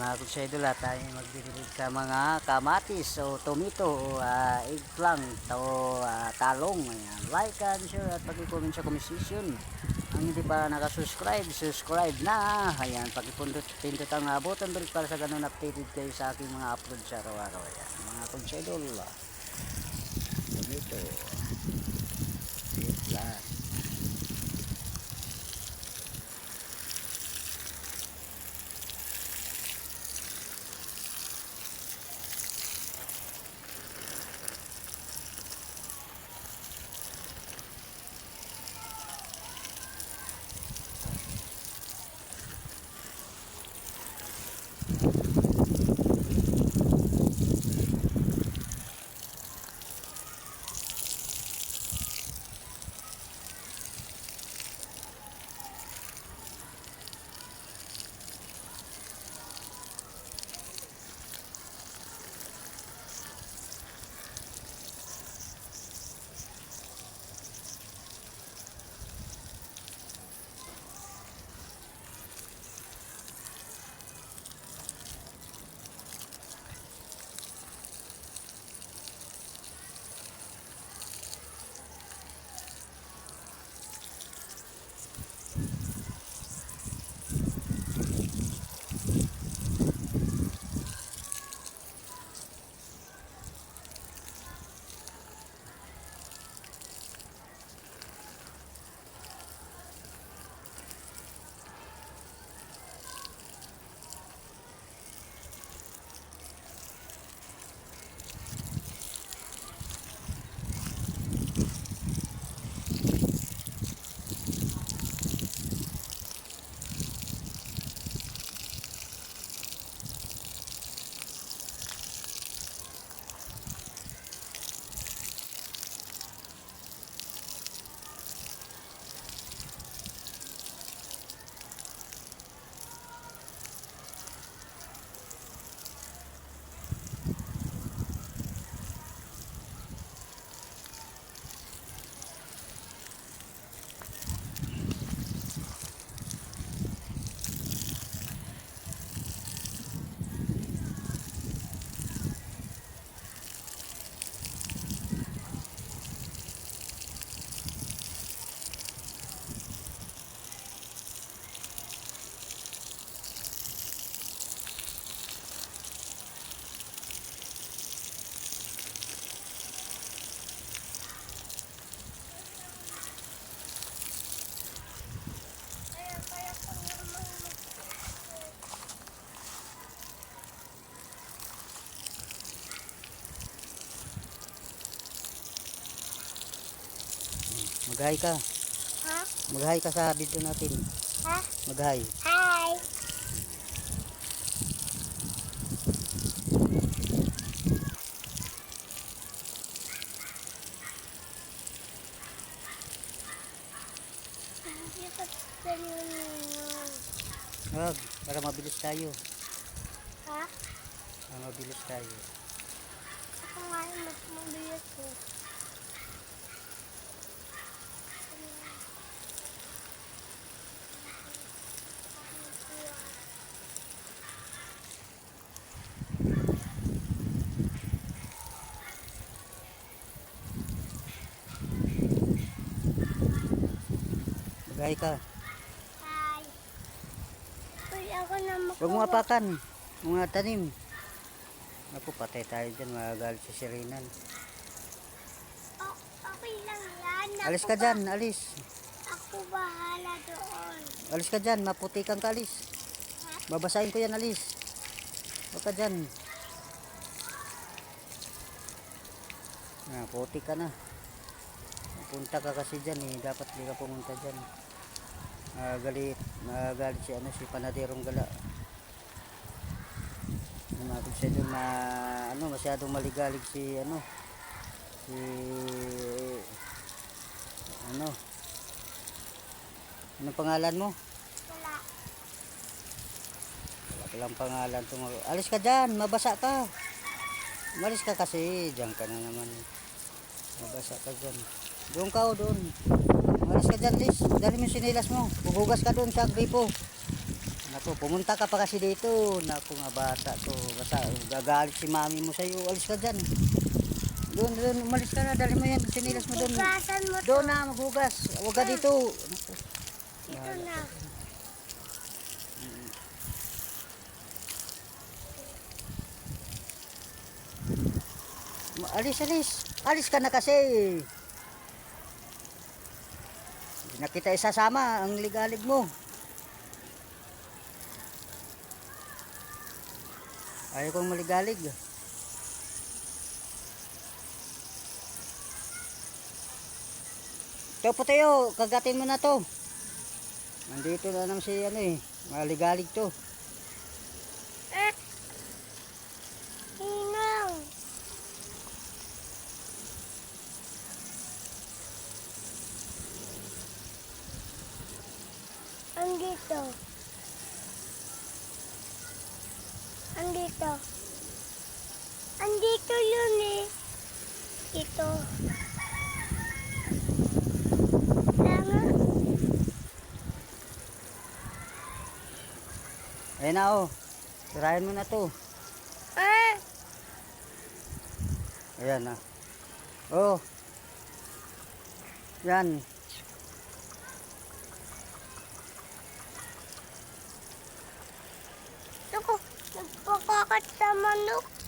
mga kutsaidol at tayo magdidilig sa mga kamatis o tomato o ah, eggplant o ah, talong. Ayan. Like and share at pag-comment sa komisisyon. Ang hindi pa nakasubscribe, subscribe na. Ayan, pag-ipundot, pindot ang uh, button bell para sa ganun updated kayo sa aking mga upload sa araw-araw. Ayan, mga kutsaidol. ah, Tomato. Eggplant. Mag-hi ka. Ha? Mag-hi ka sa video natin. Ha? Mag-hi. Hi! Wag, para mabilis tayo. Ha? Para mabilis tayo. Ako nga mas mabilis ko. Mag-hi ka. Hi! Uy, ako na makuha. Huwag mo apakan. Mga tanim. Naku, patay tayo dyan. Magagalit si Sirinan. Oh, okay lang yan. Alis Ako ka ba- dyan, alis. Ako bahala doon. Alis ka dyan, maputi kang kalis. Babasahin ko yan, alis. Huwag ka dyan. Ah, puti ka na. Punta ka kasi dyan eh. Dapat di ka pumunta dyan. Ah, galit. Nagalit si ano, si Panaderong Gala. Umatog siya doon na ano, masyadong maligalig si ano, si ano, anong pangalan mo? Wala. Wala ka lang pangalan. Tumag- Alis ka dyan, mabasa ka. Malis ka kasi, dyan ka na naman. Mabasa ka dyan. Doon ka o doon. Malis ka dyan, Liz. Dali mo sinilas mo. Huhugas ka doon sa gripo. Naku, pumunta ka pa kasi dito. Naku nga bata to. Basta gagalit si mami mo sa'yo. Alis ka dyan. Doon, doon, umalis ka na. Dali mo yan. Sinilas mo doon. Hugasan mo. Doon na, maghugas. Huwag ka dito. Naku. Dito na. Alis, alis. Alis ka na kasi. Hindi na kita isasama. Ang ligalig mo. Ayaw kong maligalig. Ito po tayo, kagatin mo na to. Nandito na nang si ano eh, maligalig to. Eh. Ninang. Andito. Andito. Andito yun eh. Ito. Tama. Ayun na oh, sirahin mo na to. Ah. Ayan na. Oh. Yan. Ako, nagpakakat sa manok.